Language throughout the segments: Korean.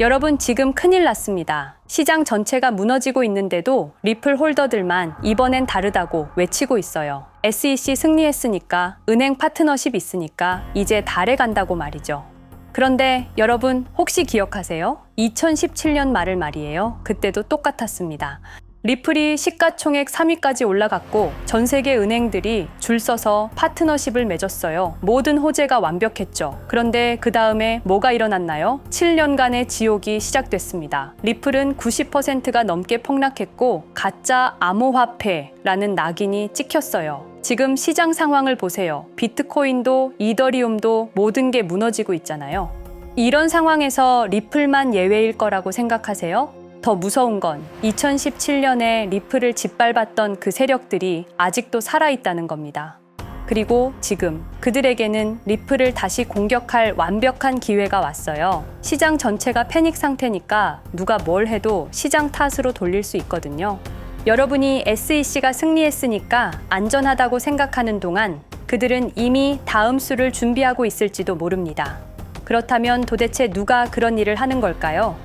여러분 지금 큰일 났습니다. 시장 전체가 무너지고 있는데도 리플 홀더들만 이번엔 다르다고 외치고 있어요. SEC 승리했으니까 은행 파트너십 있으니까 이제 달에 간다고 말이죠. 그런데 여러분 혹시 기억하세요? 2017년 말을 말이에요. 그때도 똑같았습니다. 리플이 시가총액 3위까지 올라갔고 전 세계 은행들이 줄 서서 파트너십을 맺었어요. 모든 호재가 완벽했죠. 그런데 그 다음에 뭐가 일어났나요? 7년간의 지옥이 시작됐습니다. 리플은 90%가 넘게 폭락했고 가짜 암호화폐라는 낙인이 찍혔어요. 지금 시장 상황을 보세요. 비트코인도 이더리움도 모든 게 무너지고 있잖아요. 이런 상황에서 리플만 예외일 거라고 생각하세요? 더 무서운 건 2017년에 리플을 짓밟았던 그 세력들이 아직도 살아있다는 겁니다. 그리고 지금 그들에게는 리플을 다시 공격할 완벽한 기회가 왔어요. 시장 전체가 패닉 상태니까 누가 뭘 해도 시장 탓으로 돌릴 수 있거든요. 여러분이 SEC가 승리했으니까 안전하다고 생각하는 동안 그들은 이미 다음 수를 준비하고 있을지도 모릅니다. 그렇다면 도대체 누가 그런 일을 하는 걸까요?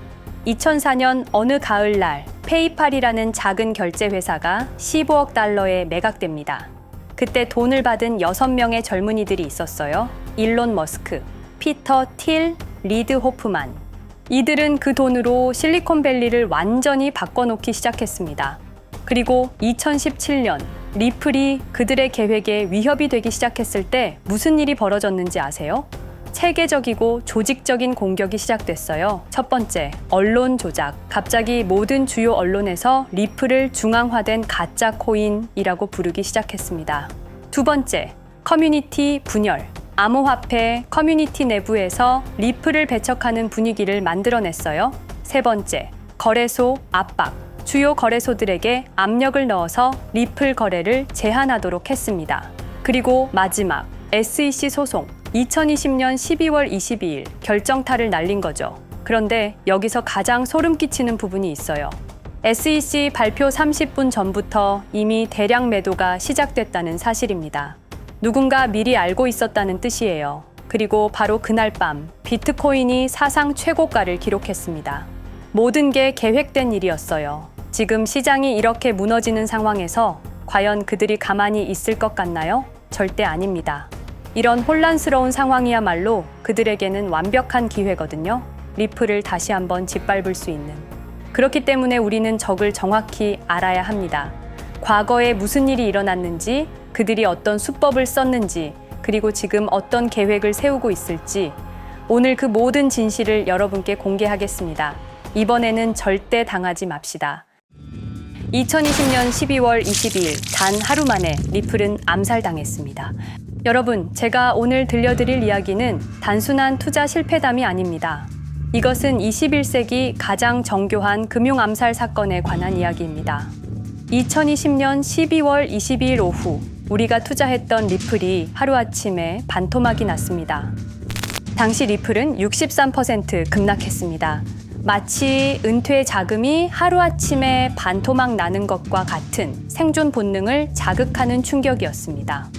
2004년 어느 가을날 페이팔이라는 작은 결제 회사가 15억 달러에 매각됩니다. 그때 돈을 받은 6명의 젊은이들이 있었어요. 일론 머스크, 피터 틸, 리드 호프만. 이들은 그 돈으로 실리콘밸리를 완전히 바꿔놓기 시작했습니다. 그리고 2017년 리플이 그들의 계획에 위협이 되기 시작했을 때 무슨 일이 벌어졌는지 아세요? 체계적이고 조직적인 공격이 시작됐어요. 첫 번째, 언론 조작. 갑자기 모든 주요 언론에서 리플을 중앙화된 가짜 코인이라고 부르기 시작했습니다. 두 번째, 커뮤니티 분열. 암호화폐 커뮤니티 내부에서 리플을 배척하는 분위기를 만들어냈어요. 세 번째, 거래소 압박. 주요 거래소들에게 압력을 넣어서 리플 거래를 제한하도록 했습니다. 그리고 마지막, SEC 소송. 2020년 12월 22일 결정타를 날린 거죠. 그런데 여기서 가장 소름 끼치는 부분이 있어요. SEC 발표 30분 전부터 이미 대량 매도가 시작됐다는 사실입니다. 누군가 미리 알고 있었다는 뜻이에요. 그리고 바로 그날 밤 비트코인이 사상 최고가를 기록했습니다. 모든 게 계획된 일이었어요. 지금 시장이 이렇게 무너지는 상황에서 과연 그들이 가만히 있을 것 같나요? 절대 아닙니다. 이런 혼란스러운 상황이야말로 그들에게는 완벽한 기회거든요. 리플을 다시 한번 짓밟을 수 있는. 그렇기 때문에 우리는 적을 정확히 알아야 합니다. 과거에 무슨 일이 일어났는지, 그들이 어떤 수법을 썼는지, 그리고 지금 어떤 계획을 세우고 있을지, 오늘 그 모든 진실을 여러분께 공개하겠습니다. 이번에는 절대 당하지 맙시다. 2020년 12월 22일 단 하루 만에 리플은 암살당했습니다. 여러분, 제가 오늘 들려드릴 이야기는 단순한 투자 실패담이 아닙니다. 이것은 21세기 가장 정교한 금융 암살 사건에 관한 이야기입니다. 2020년 12월 22일 오후 우리가 투자했던 리플이 하루아침에 반토막이 났습니다. 당시 리플은 63% 급락했습니다. 마치 은퇴 자금이 하루아침에 반토막 나는 것과 같은 생존 본능을 자극하는 충격이었습니다.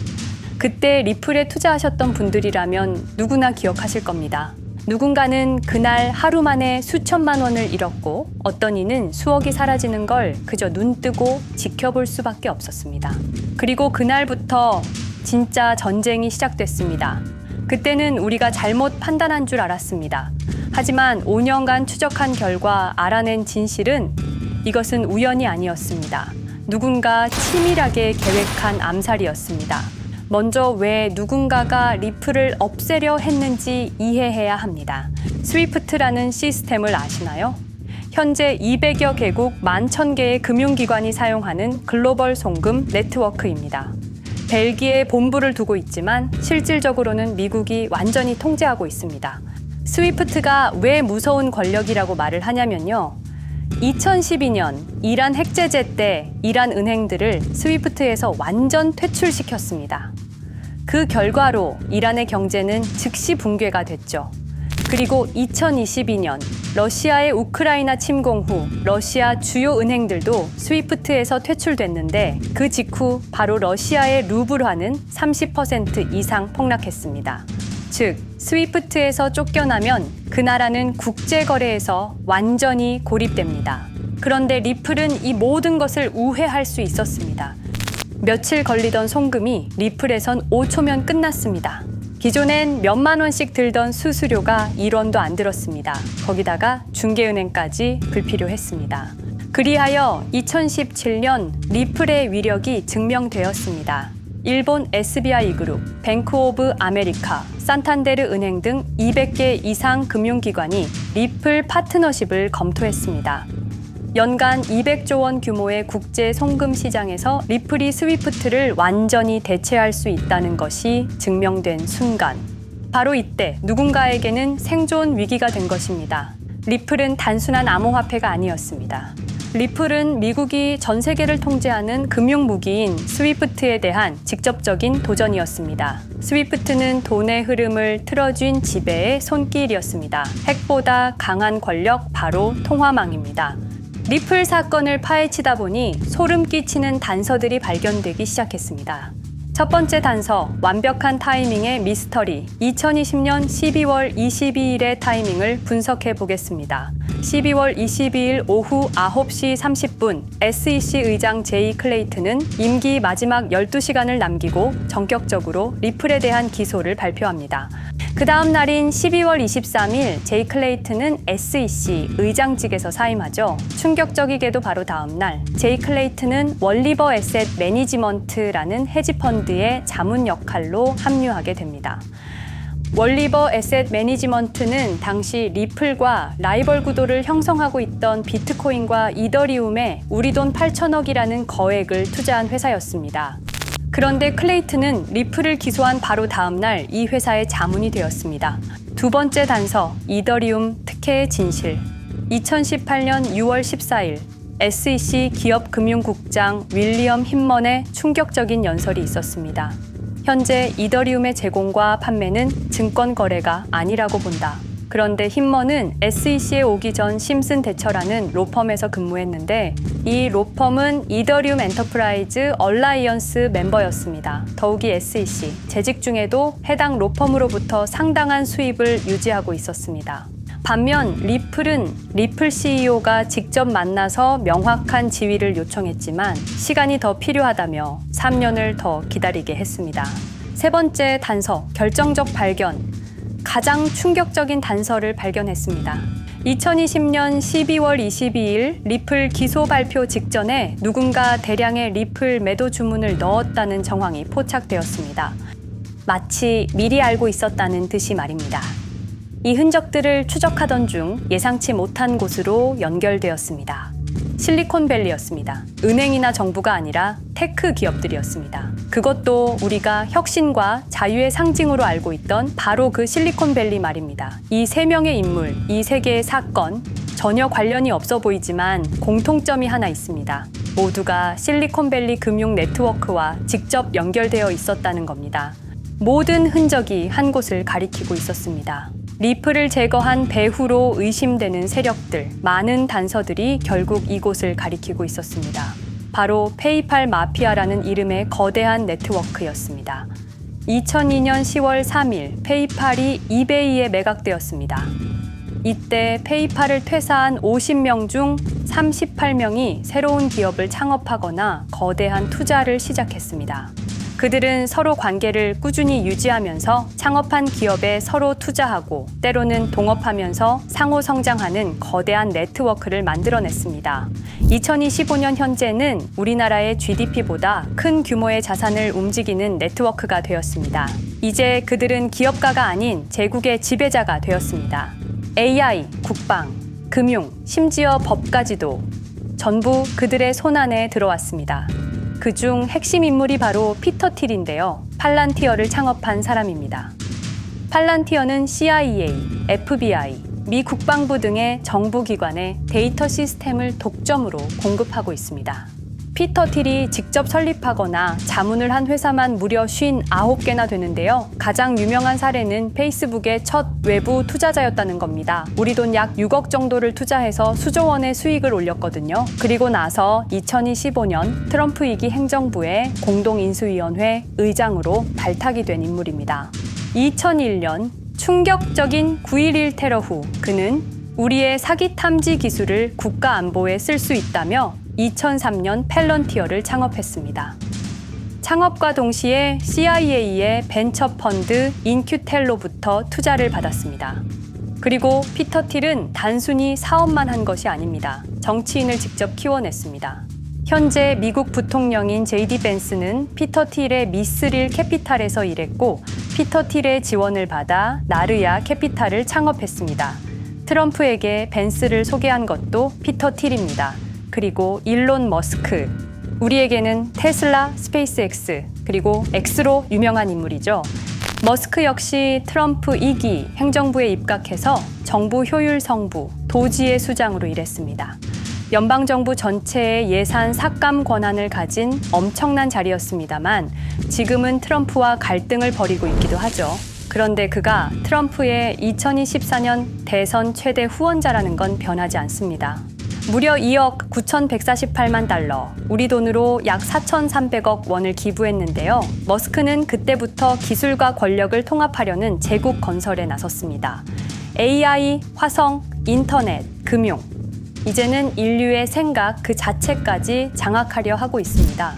그때 리플에 투자하셨던 분들이라면 누구나 기억하실 겁니다. 누군가는 그날 하루 만에 수천만 원을 잃었고 어떤 이는 수억이 사라지는 걸 그저 눈 뜨고 지켜볼 수밖에 없었습니다. 그리고 그날부터 진짜 전쟁이 시작됐습니다. 그때는 우리가 잘못 판단한 줄 알았습니다. 하지만 5년간 추적한 결과 알아낸 진실은 이것은 우연이 아니었습니다. 누군가 치밀하게 계획한 암살이었습니다. 먼저 왜 누군가가 리플을 없애려 했는지 이해해야 합니다. 스위프트라는 시스템을 아시나요? 현재 200여 개국 11,000개의 금융기관이 사용하는 글로벌 송금 네트워크입니다. 벨기에 본부를 두고 있지만 실질적으로는 미국이 완전히 통제하고 있습니다. 스위프트가 왜 무서운 권력이라고 말을 하냐면요. 2012년 이란 핵제재 때 이란 은행들을 스위프트에서 완전 퇴출시켰습니다. 그 결과로 이란의 경제는 즉시 붕괴가 됐죠. 그리고 2022년 러시아의 우크라이나 침공 후 러시아 주요 은행들도 스위프트에서 퇴출됐는데 그 직후 바로 러시아의 루블화는 30% 이상 폭락했습니다. 즉 스위프트에서 쫓겨나면 그 나라는 국제 거래에서 완전히 고립됩니다. 그런데 리플은 이 모든 것을 우회할 수 있었습니다. 며칠 걸리던 송금이 리플에선 5초면 끝났습니다. 기존엔 몇만 원씩 들던 수수료가 1원도 안 들었습니다. 거기다가 중개은행까지 불필요했습니다. 그리하여 2017년 리플의 위력이 증명되었습니다. 일본 SBI 그룹, 뱅크 오브 아메리카, 산탄데르 은행 등 200개 이상 금융기관이 리플 파트너십을 검토했습니다. 연간 200조 원 규모의 국제 송금 시장에서 리플이 스위프트를 완전히 대체할 수 있다는 것이 증명된 순간. 바로 이때 누군가에게는 생존 위기가 된 것입니다. 리플은 단순한 암호화폐가 아니었습니다. 리플은 미국이 전 세계를 통제하는 금융 무기인 스위프트에 대한 직접적인 도전이었습니다. 스위프트는 돈의 흐름을 틀어쥔 지배의 손길이었습니다. 핵보다 강한 권력 바로 통화망입니다. 리플 사건을 파헤치다 보니 소름 끼치는 단서들이 발견되기 시작했습니다. 첫 번째 단서, 완벽한 타이밍의 미스터리. 2020년 12월 22일의 타이밍을 분석해 보겠습니다. 12월 22일 오후 9시 30분, SEC 의장 제이 클레이트는 임기 마지막 12시간을 남기고 전격적으로 리플에 대한 기소를 발표합니다. 그 다음 날인 12월 23일 제이 클레이트는 SEC 의장직에서 사임하죠. 충격적이게도 바로 다음 날 제이 클레이트는 월리버 에셋 매니지먼트라는 헤지펀드의 자문 역할로 합류하게 됩니다. 월리버 에셋 매니지먼트는 당시 리플과 라이벌 구도를 형성하고 있던 비트코인과 이더리움에 우리 돈 8천억이라는 거액을 투자한 회사였습니다. 그런데 클레이트는 리플을 기소한 바로 다음 날 이 회사의 자문이 되었습니다. 두 번째 단서, 이더리움 특혜의 진실. 2018년 6월 14일 SEC 기업금융국장 윌리엄 힘먼의 충격적인 연설이 있었습니다. 현재 이더리움의 제공과 판매는 증권 거래가 아니라고 본다. 그런데 힘먼은 SEC에 오기 전 심슨 대처라는 로펌에서 근무했는데 이 로펌은 이더리움 엔터프라이즈 얼라이언스 멤버였습니다. 더욱이 SEC 재직 중에도 해당 로펌으로부터 상당한 수입을 유지하고 있었습니다. 반면 리플은 리플 CEO가 직접 만나서 명확한 지위를 요청했지만 시간이 더 필요하다며 3년을 더 기다리게 했습니다. 세 번째 단서, 결정적 발견. 가장 충격적인 단서를 발견했습니다. 2020년 12월 22일 리플 기소 발표 직전에 누군가 대량의 리플 매도 주문을 넣었다는 정황이 포착되었습니다. 마치 미리 알고 있었다는 듯이 말입니다. 이 흔적들을 추적하던 중 예상치 못한 곳으로 연결되었습니다. 실리콘밸리였습니다. 은행이나 정부가 아니라 테크 기업들이었습니다. 그것도 우리가 혁신과 자유의 상징으로 알고 있던 바로 그 실리콘밸리 말입니다. 이 세 명의 인물, 이 세 개의 사건, 전혀 관련이 없어 보이지만 공통점이 하나 있습니다. 모두가 실리콘밸리 금융 네트워크와 직접 연결되어 있었다는 겁니다. 모든 흔적이 한 곳을 가리키고 있었습니다. 리플을 제거한 배후로 의심되는 세력들, 많은 단서들이 결국 이곳을 가리키고 있었습니다. 바로 페이팔 마피아라는 이름의 거대한 네트워크였습니다. 2002년 10월 3일 페이팔이 이베이에 매각되었습니다. 이때 페이팔을 퇴사한 50명 중 38명이 새로운 기업을 창업하거나 거대한 투자를 시작했습니다. 그들은 서로 관계를 꾸준히 유지하면서 창업한 기업에 서로 투자하고 때로는 동업하면서 상호 성장하는 거대한 네트워크를 만들어냈습니다. 2025년 현재는 우리나라의 GDP보다 큰 규모의 자산을 움직이는 네트워크가 되었습니다. 이제 그들은 기업가가 아닌 제국의 지배자가 되었습니다. AI, 국방, 금융, 심지어 법까지도 전부 그들의 손안에 들어왔습니다. 그중 핵심 인물이 바로 피터 틸인데요. 팔란티어를 창업한 사람입니다. 팔란티어는 CIA, FBI, 미 국방부 등의 정부 기관에 데이터 시스템을 독점으로 공급하고 있습니다. 피터 틸이 직접 설립하거나 자문을 한 회사만 무려 59개나 되는데요. 가장 유명한 사례는 페이스북의 첫 외부 투자자였다는 겁니다. 우리 돈 약 6억 정도를 투자해서 수조 원의 수익을 올렸거든요. 그리고 나서 2025년 트럼프 2기 행정부의 공동인수위원회 의장으로 발탁이 된 인물입니다. 2001년 충격적인 9.11 테러 후 그는 우리의 사기 탐지 기술을 국가 안보에 쓸 수 있다며 2003년 펠런티어를 창업했습니다. 창업과 동시에 CIA의 벤처 펀드 인큐텔로부터 투자를 받았습니다. 그리고 피터 틸은 단순히 사업만 한 것이 아닙니다. 정치인을 직접 키워냈습니다. 현재 미국 부통령인 제이디 벤스는 피터 틸의 미스릴 캐피탈에서 일했고 피터 틸의 지원을 받아 나르야 캐피탈을 창업했습니다. 트럼프에게 벤스를 소개한 것도 피터 틸입니다. 그리고 일론 머스크, 우리에게는 테슬라, 스페이스X, 그리고 X로 유명한 인물이죠. 머스크 역시 트럼프 2기 행정부에 입각해서 정부 효율 성부, 도지의 수장으로 일했습니다. 연방정부 전체의 예산 삭감 권한을 가진 엄청난 자리였습니다만 지금은 트럼프와 갈등을 벌이고 있기도 하죠. 그런데 그가 트럼프의 2024년 대선 최대 후원자라는 건 변하지 않습니다. 무려 2억 9,148만 달러, 우리 돈으로 약 4,300억 원을 기부했는데요. 머스크는 그때부터 기술과 권력을 통합하려는 제국 건설에 나섰습니다. AI, 화성, 인터넷, 금융. 이제는 인류의 생각 그 자체까지 장악하려 하고 있습니다.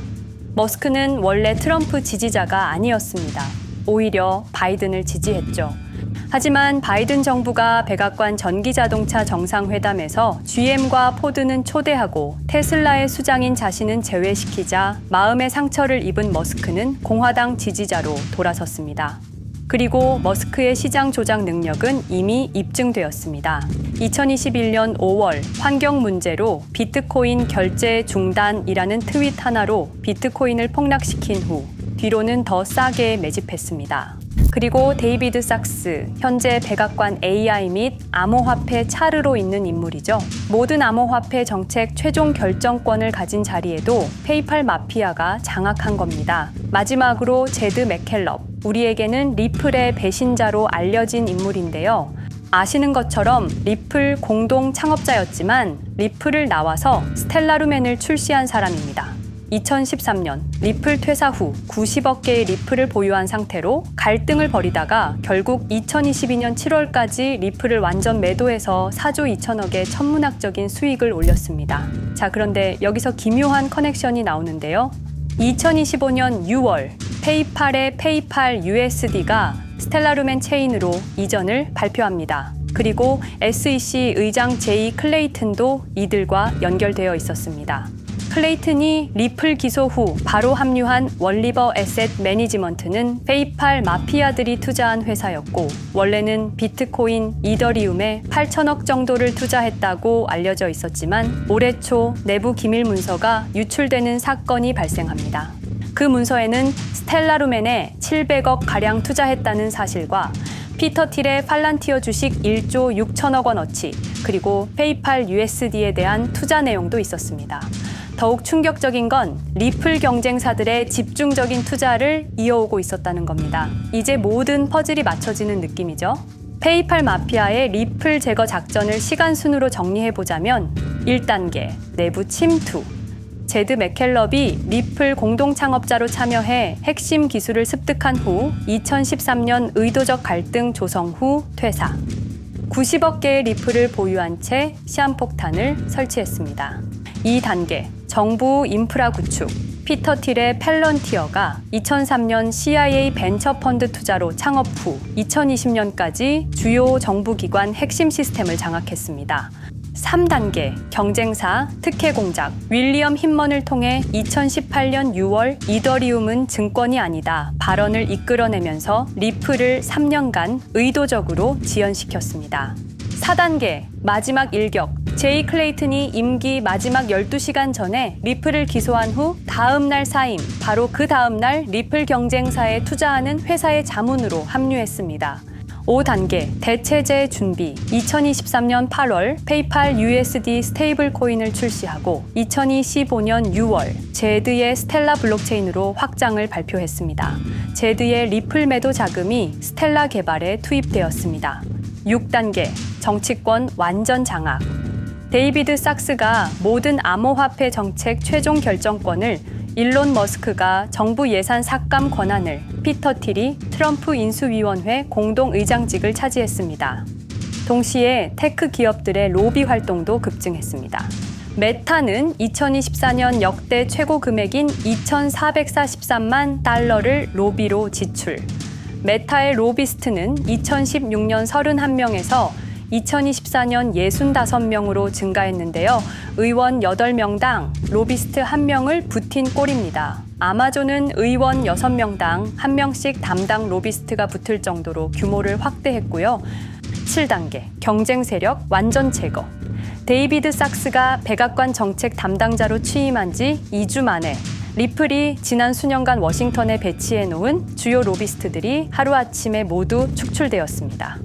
머스크는 원래 트럼프 지지자가 아니었습니다. 오히려 바이든을 지지했죠. 하지만 바이든 정부가 백악관 전기자동차 정상회담에서 GM과 포드는 초대하고 테슬라의 수장인 자신은 제외시키자 마음의 상처를 입은 머스크는 공화당 지지자로 돌아섰습니다. 그리고 머스크의 시장 조작 능력은 이미 입증되었습니다. 2021년 5월 환경 문제로 비트코인 결제 중단이라는 트윗 하나로 비트코인을 폭락시킨 후 뒤로는 더 싸게 매집했습니다. 그리고 데이비드 sak스, 현재 백악관 AI 및 암호화폐 차르로 있는 인물이죠. 모든 암호화폐 정책 최종 결정권을 가진 자리에도 페이팔 마피아가 장악한 겁니다. 마지막으로 제드 맥켈럽, 우리에게는 리플의 배신자로 알려진 인물인데요. 아시는 것처럼 리플 공동 창업자였지만 리플을 나와서 스텔라루멘을 출시한 사람입니다. 2013년 리플 퇴사 후 90억 개의 리플을 보유한 상태로 갈등을 벌이다가 결국 2022년 7월까지 리플을 완전 매도해서 4조 2천억의 천문학적인 수익을 올렸습니다. 자, 그런데 여기서 기묘한 커넥션이 나오는데요. 2025년 6월 페이팔의 페이팔 USD가 스텔라루멘 체인으로 이전을 발표합니다. 그리고 SEC 의장 제이 클레이튼도 이들과 연결되어 있었습니다. 클레이튼이 리플 기소 후 바로 합류한 월리버 에셋 매니지먼트는 페이팔 마피아들이 투자한 회사였고 원래는 비트코인, 이더리움에 8천억 정도를 투자했다고 알려져 있었지만 올해 초 내부 기밀 문서가 유출되는 사건이 발생합니다. 그 문서에는 스텔라루멘에 700억 가량 투자했다는 사실과 피터 틸의 팔란티어 주식 1조 6천억 원어치 그리고 페이팔 USD에 대한 투자 내용도 있었습니다. 더욱 충격적인 건 리플 경쟁사들의 집중적인 투자를 이어오고 있었다는 겁니다. 이제 모든 퍼즐이 맞춰지는 느낌이죠. 페이팔 마피아의 리플 제거 작전을 시간 순으로 정리해 보자면 1단계 내부 침투. 제드 맥켈럽이 리플 공동 창업자로 참여해 핵심 기술을 습득한 후 2013년 의도적 갈등 조성 후 퇴사. 90억 개의 리플을 보유한 채 시한폭탄을 설치했습니다. 2단계 정부 인프라 구축 피터 틸의 펠런티어가 2003년 CIA 벤처 펀드 투자로 창업 후 2020년까지 주요 정부 기관 핵심 시스템을 장악했습니다. 3단계 경쟁사 특혜 공작 윌리엄 힌먼을 통해 2018년 6월 이더리움은 증권이 아니다 발언을 이끌어내면서 리플을 3년간 의도적으로 지연시켰습니다. 4단계 마지막 일격 제이 클레이튼이 임기 마지막 12시간 전에 리플을 기소한 후 다음 날 사임 바로 그 다음 날 리플 경쟁사에 투자하는 회사의 자문으로 합류했습니다. 5단계 대체제 준비 2023년 8월 페이팔 USD 스테이블 코인을 출시하고 2025년 6월 제드의 스텔라 블록체인으로 확장을 발표했습니다. 제드의 리플 매도 자금이 스텔라 개발에 투입되었습니다. 6단계 정치권 완전 장악 데이비드 sak스가 모든 암호화폐 정책 최종 결정권을 일론 머스크가 정부 예산 삭감 권한을 피터 틸이 트럼프 인수위원회 공동 의장직을 차지했습니다. 동시에 테크 기업들의 로비 활동도 급증했습니다. 메타는 2024년 역대 최고 금액인 2,443만 달러를 로비로 지출. 메타의 로비스트는 2016년 31명에서 2024년 65명으로 증가했는데요. 의원 8명당 로비스트 1명을 붙인 꼴입니다. 아마존은 의원 6명당 1명씩 담당 로비스트가 붙을 정도로 규모를 확대했고요. 7단계 경쟁 세력 완전 제거. 데이비드 sak스가 백악관 정책 담당자로 취임한 지 2주 만에 리플이 지난 수년간 워싱턴에 배치해 놓은 주요 로비스트들이 하루아침에 모두 축출되었습니다.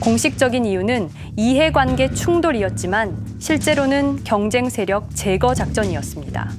공식적인 이유는 이해관계 충돌이었지만 실제로는 경쟁 세력 제거 작전이었습니다.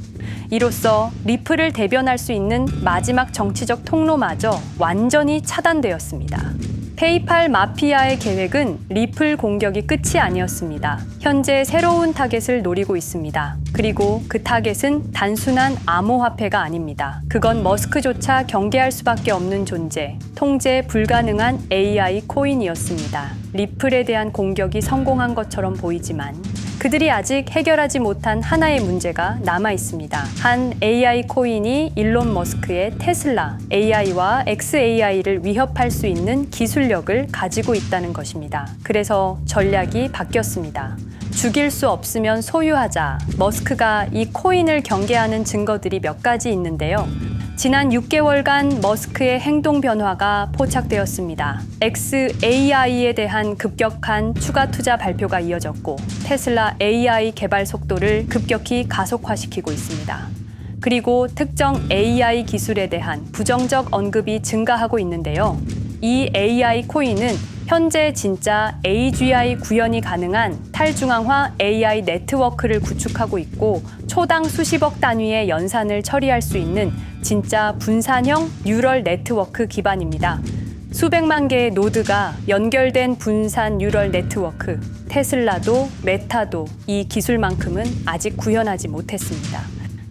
이로써 리플을 대변할 수 있는 마지막 정치적 통로마저 완전히 차단되었습니다. 페이팔 마피아의 계획은 리플 공격이 끝이 아니었습니다. 현재 새로운 타겟을 노리고 있습니다. 그리고 그 타겟은 단순한 암호화폐가 아닙니다. 그건 머스크조차 경계할 수밖에 없는 존재, 통제 불가능한 AI 코인이었습니다. 리플에 대한 공격이 성공한 것처럼 보이지만 그들이 아직 해결하지 못한 하나의 문제가 남아 있습니다. 한 AI 코인이 일론 머스크의 테슬라 AI와 XAI를 위협할 수 있는 기술력을 가지고 있다는 것입니다. 그래서 전략이 바뀌었습니다. 죽일 수 없으면 소유하자. 머스크가 이 코인을 경계하는 증거들이 몇 가지 있는데요. 지난 6개월간 머스크의 행동 변화가 포착되었습니다. XAI에 대한 급격한 추가 투자 발표가 이어졌고 테슬라 AI 개발 속도를 급격히 가속화시키고 있습니다. 그리고 특정 AI 기술에 대한 부정적 언급이 증가하고 있는데요. 이 AI 코인은 현재 진짜 AGI 구현이 가능한 탈중앙화 AI 네트워크를 구축하고 있고 초당 수십억 단위의 연산을 처리할 수 있는 진짜 분산형 뉴럴 네트워크 기반입니다. 수백만 개의 노드가 연결된 분산 뉴럴 네트워크. 테슬라도 메타도 이 기술만큼은 아직 구현하지 못했습니다.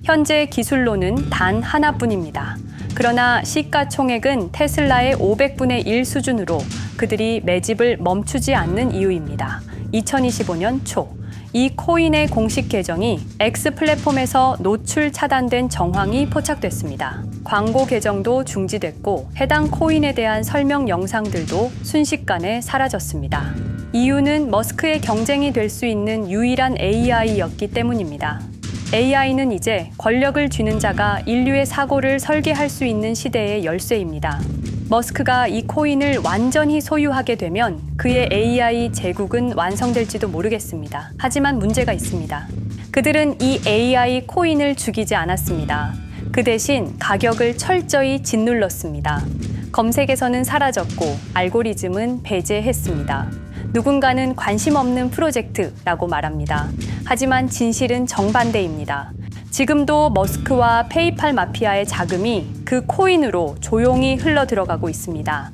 현재 기술로는 단 하나뿐입니다. 그러나 시가총액은 테슬라의 500분의 1 수준으로 그들이 매집을 멈추지 않는 이유입니다. 2025년 초, 이 코인의 공식 계정이 X 플랫폼에서 노출 차단된 정황이 포착됐습니다. 광고 계정도 중지됐고 해당 코인에 대한 설명 영상들도 순식간에 사라졌습니다. 이유는 머스크의 경쟁이 될 수 있는 유일한 AI였기 때문입니다. AI는 이제 권력을 쥐는 자가 인류의 사고를 설계할 수 있는 시대의 열쇠입니다. 머스크가 이 코인을 완전히 소유하게 되면 그의 AI 제국은 완성될지도 모르겠습니다. 하지만 문제가 있습니다. 그들은 이 AI 코인을 죽이지 않았습니다. 그 대신 가격을 철저히 짓눌렀습니다. 검색에서는 사라졌고 알고리즘은 배제했습니다. 누군가는 관심 없는 프로젝트라고 말합니다. 하지만 진실은 정반대입니다. 지금도 머스크와 페이팔 마피아의 자금이 그 코인으로 조용히 흘러 들어가고 있습니다.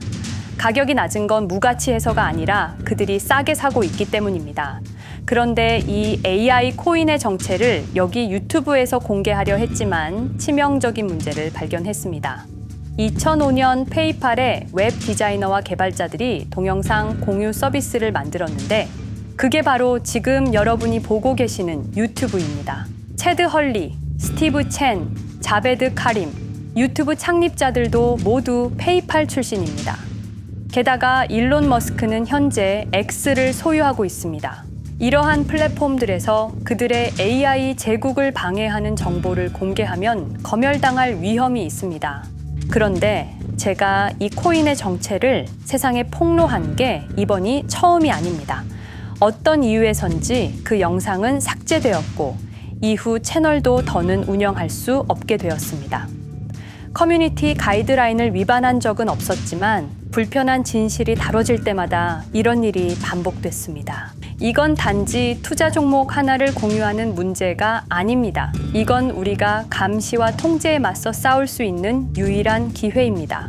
가격이 낮은 건 무가치해서가 아니라 그들이 싸게 사고 있기 때문입니다. 그런데 이 AI 코인의 정체를 여기 유튜브에서 공개하려 했지만 치명적인 문제를 발견했습니다. 2005년 페이팔의 웹 디자이너와 개발자들이 동영상 공유 서비스를 만들었는데 그게 바로 지금 여러분이 보고 계시는 유튜브입니다. 체드 헐리, 스티브 첸, 자베드 카림, 유튜브 창립자들도 모두 페이팔 출신입니다. 게다가 일론 머스크는 현재 X를 소유하고 있습니다. 이러한 플랫폼들에서 그들의 AI 제국을 방해하는 정보를 공개하면 검열당할 위험이 있습니다. 그런데 제가 이 코인의 정체를 세상에 폭로한 게 이번이 처음이 아닙니다. 어떤 이유에선지 그 영상은 삭제되었고 이후 채널도 더는 운영할 수 없게 되었습니다. 커뮤니티 가이드라인을 위반한 적은 없었지만 불편한 진실이 다뤄질 때마다 이런 일이 반복됐습니다. 이건 단지 투자 종목 하나를 공유하는 문제가 아닙니다. 이건 우리가 감시와 통제에 맞서 싸울 수 있는 유일한 기회입니다.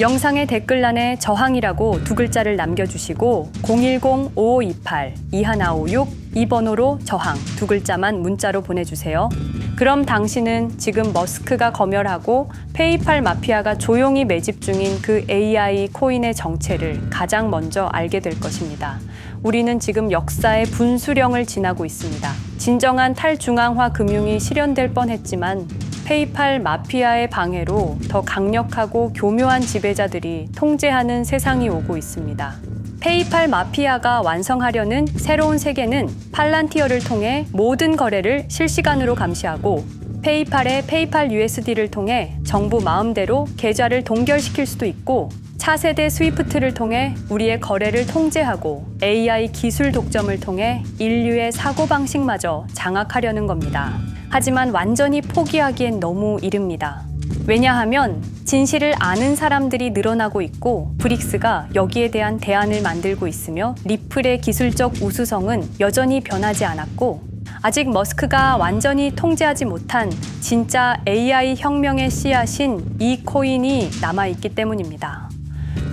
영상의 댓글란에 저항이라고 두 글자를 남겨주시고 010-5528-2156 이 번호로 저항 두 글자만 문자로 보내주세요. 그럼 당신은 지금 머스크가 검열하고 페이팔 마피아가 조용히 매집 중인 그 AI 코인의 정체를 가장 먼저 알게 될 것입니다. 우리는 지금 역사의 분수령을 지나고 있습니다. 진정한 탈중앙화 금융이 실현될 뻔했지만 페이팔 마피아의 방해로 더 강력하고 교묘한 지배자들이 통제하는 세상이 오고 있습니다. 페이팔 마피아가 완성하려는 새로운 세계는 팔란티어를 통해 모든 거래를 실시간으로 감시하고 페이팔의 페이팔 USD를 통해 정부 마음대로 계좌를 동결시킬 수도 있고 차세대 스위프트를 통해 우리의 거래를 통제하고 AI 기술 독점을 통해 인류의 사고방식마저 장악하려는 겁니다. 하지만 완전히 포기하기엔 너무 이릅니다. 왜냐하면 진실을 아는 사람들이 늘어나고 있고 브릭스가 여기에 대한 대안을 만들고 있으며 리플의 기술적 우수성은 여전히 변하지 않았고 아직 머스크가 완전히 통제하지 못한 진짜 AI 혁명의 씨앗인 이 코인이 남아있기 때문입니다.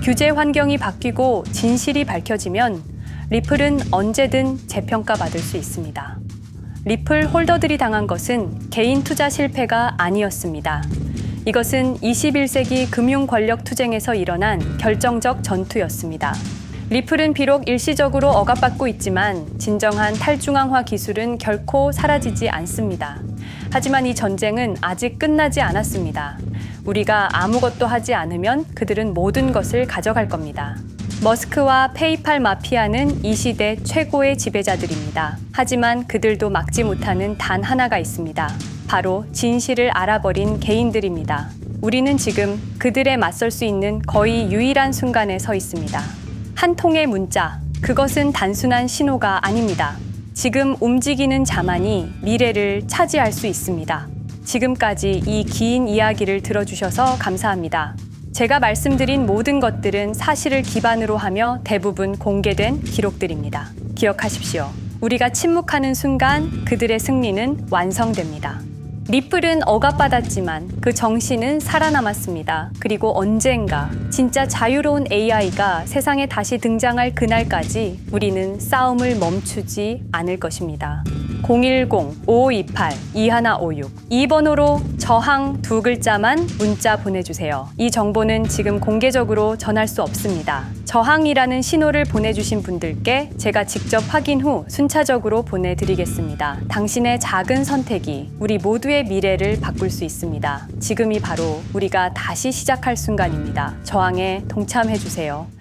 규제 환경이 바뀌고 진실이 밝혀지면 리플은 언제든 재평가받을 수 있습니다. 리플 홀더들이 당한 것은 개인 투자 실패가 아니었습니다. 이것은 21세기 금융 권력 투쟁에서 일어난 결정적 전투였습니다. 리플은 비록 일시적으로 억압받고 있지만 진정한 탈중앙화 기술은 결코 사라지지 않습니다. 하지만 이 전쟁은 아직 끝나지 않았습니다. 우리가 아무것도 하지 않으면 그들은 모든 것을 가져갈 겁니다. 머스크와 페이팔 마피아는 이 시대 최고의 지배자들입니다. 하지만 그들도 막지 못하는 단 하나가 있습니다. 바로 진실을 알아버린 개인들입니다. 우리는 지금 그들에 맞설 수 있는 거의 유일한 순간에 서 있습니다. 한 통의 문자, 그것은 단순한 신호가 아닙니다. 지금 움직이는 자만이 미래를 차지할 수 있습니다. 지금까지 이 긴 이야기를 들어주셔서 감사합니다. 제가 말씀드린 모든 것들은 사실을 기반으로 하며 대부분 공개된 기록들입니다. 기억하십시오. 우리가 침묵하는 순간 그들의 승리는 완성됩니다. 리플은 억압받았지만 그 정신은 살아남았습니다. 그리고 언젠가 진짜 자유로운 AI가 세상에 다시 등장할 그날까지 우리는 싸움을 멈추지 않을 것입니다. 010-5528-2156이 번호로 저항 두 글자만 문자 보내주세요. 이 정보는 지금 공개적으로 전할 수 없습니다. 저항이라는 신호를 보내주신 분들께 제가 직접 확인 후 순차적으로 보내드리겠습니다. 당신의 작은 선택이 우리 모두의 미래를 바꿀 수 있습니다. 지금이 바로 우리가 다시 시작할 순간입니다. 저항에 동참해주세요.